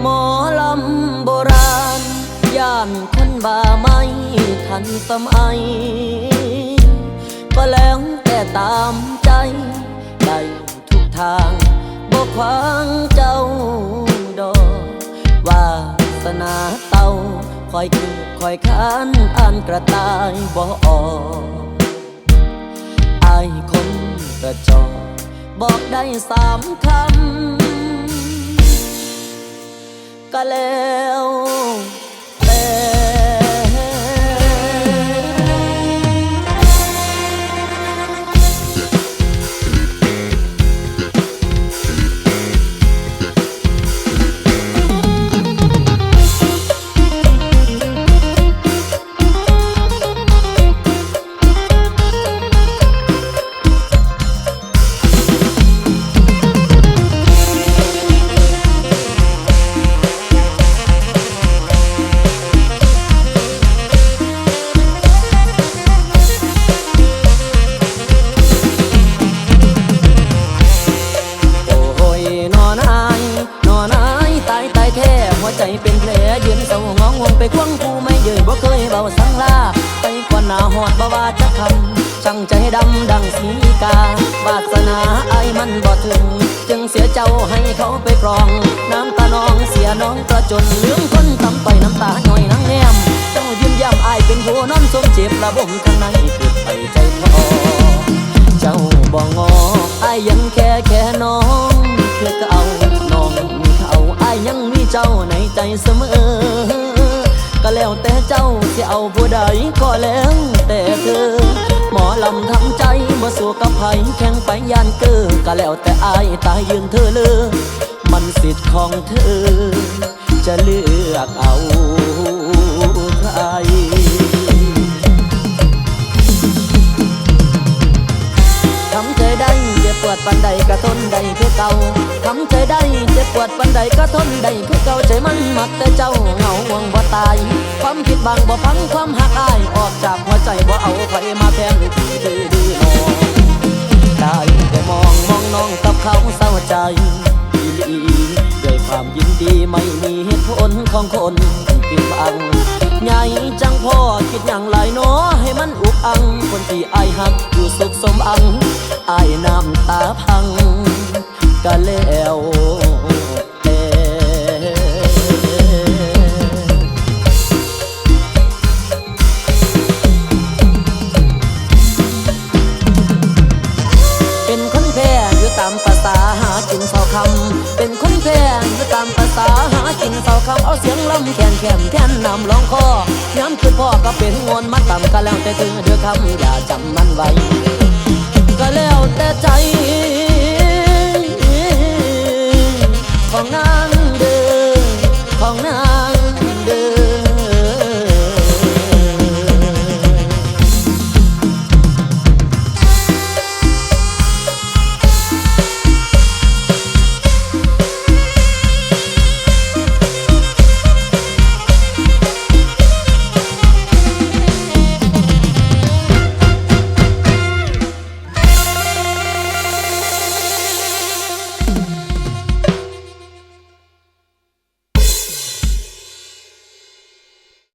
หมอลำโบราณ ย่านคนบ่าไม่ทันสมัย ก็แล้วแต่ตามใจ ได้ทุกทางบ่ขวางเจ้าดอกวาสนาเต้าคอยคือคอยค้านอ่านกระต่ายบ่ออกอายคนกระจอก บอกได้สามคำ ก็แล้ว หัวใจเป็นแผลยืนเศร้างองวงไปควงกูไม่เยื่อบ่เคยเบาสังลาไปก่อนหน้าหอดบ่ว่าจะคำช่างใจดำดังสีกาวาสนาอายมันบ่ถึง จึงเสียเจ้าให้เขาไปครอง น้ำตาน้องเสียน้องกระจนลืมคนทำไปน้ำตาหน่อยนังแนมเจ้ายิ้มย่ำอายเป็นผู้นอนสมเจ็บระบมข้างในเกิดไปใจพอเจ้าบ่งออายยังแค่แค่น้องเพื่อก็ เจ้าในใจเสมอ ก็แล้วแต่เจ้าที่เอาผู้ใดก็แล้วแต่เธอ หมอลำทำใจบ่สู้กับไผแข่งไปยานเกอก็แล้วแต่อายตายยืนเธอเลยมันสิทธิ์ของเธอ จะเลือกเอาใครทำใจได้เจ็บปวดปันใดก็ทนได้คือเก่าทำใจได้ บปวดปันใดก็ทนได้คือเก่าใจมันมักแต่เจ้าเหงาห่วงบ่ตาย ความผิดบางบ่พังความหักอายออกจากหัวใจบ่เอาใครมาแพงลูกพี่ดื้อดื้อน้องได้แต่มองมองน้องกับเขาเศร้าใจอีดีด้วยความยินดีไม่มีเหตุผลของคนผิดบังใหญ่จังพ่อคิดอย่างไรเนาะให้มันอุกอัง คนที่อายหักอยู่สุขสมอังอายน้ำตาพังก็แล้ว เสียงลำแขนแขนแทนนำลองคอย้ำคือพ่อก็เป็นงอนมาต่ำก็แล้วแต่เธอเดือคำอย่าจำมันไว้ ก็แล้วแต่ใจ